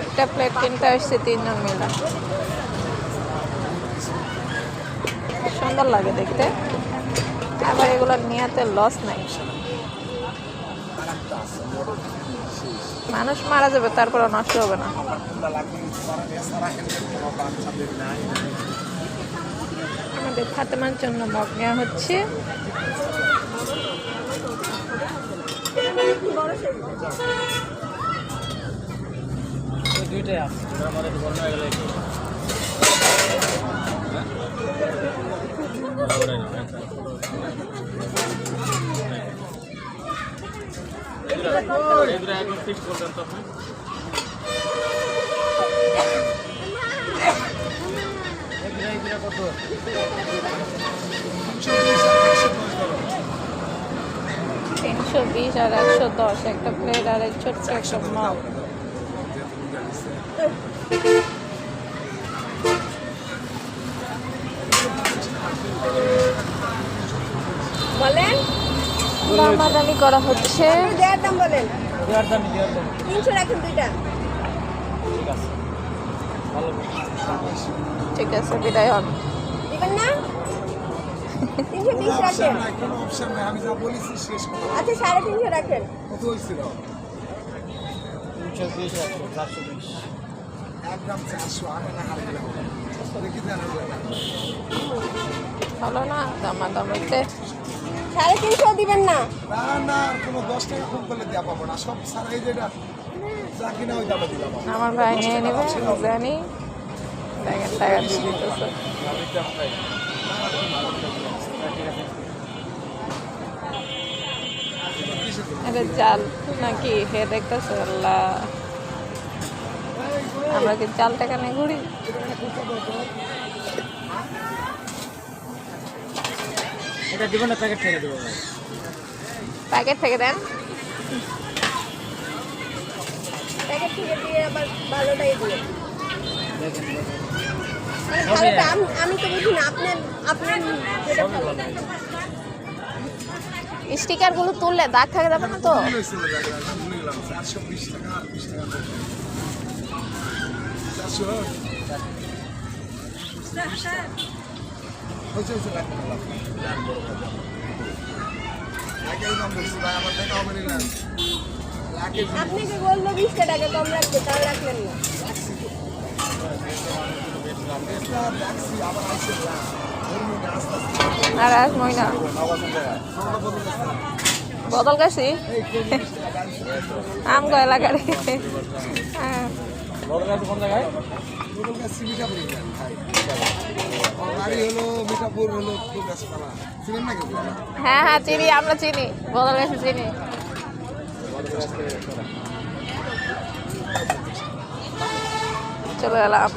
একটা প্লেট কিনতে আসছে, তিনজন মিলে। সুন্দর লাগে দেখতে। আবার এগুলো নিয়েতে লস নাই। মানুষ মারা যাবে তারপরে নষ্ট হবে না। ঠান্ডা লাগবে তারা এছাড়া হেলমেট কোনো বাচ্চাদের নাই আমাদের ফাতেমার জন্য মগ নেওয়া হচ্ছে দুইটাই আছে আমাদের বড় হয়ে গেলে এগুলো করবেন তখন এগুলো এগুলো কত তিনশো বিশ আর একশো দশ একশো একটা প্লেট আর এক ছোট্ট একটা মগ বলেন। দামাদামি করা হচ্ছে। দেওয়ার দাম বলেন। দেওয়ার দামি দেওয়ার দামি। তিনশো রাখেন দুইটা। ঠিক আছে। ঠিক আছে বিদায় হন। আচ্ছা সাড়ে তিনশো রাখেন। কত হয়েছিল? আটা না হার গেলে হবে। সাড়ে তিনশো দিবেন না। না না কোনো দশ টাকা কম করলে দেওয়া পাবো না। সব সারা যেটা যা কিনা ওই দামে দিলাম আমার। ভাই নিয়ে নেবে জানি। দেখেন টাকা দিয়ে দিতেছে। এটা জাল নাকি? হে দেখতেছে আল্লাহ। আমরা কি জাল টাকা নিয়ে ঘুরি? এটা দিব না প্যাকেট থেকে দেবো প্যাকেট থেকে দেন। প্যাকেট থেকে দিয়ে আবার ভালোটাই দিয়ে আমি আমি তো বুঝি না যেটা ভালো। স্টিকারগুলো তুললে দাগ থাকে যাবে না তো? টাকা বিশ টাকা করে। চারশো হয়েছে হয়েছে রাখতে পারলাম লাখের দাম বলছি ভাই আমার টাকা হবে না। আপনাকে বলল বিশটা টাকা কম রাখতে তাও রাখলেন না? রাখছি আর আজ মইনা বদল গেছি? আমগো এলাকার হ্যাঁ। আছে কোন জায়গায়? গাছ বাড়ি হলো হ্যাঁ হ্যাঁ চিনি আমরা চিনি। বদল গেছি চিনি। চলে এলাম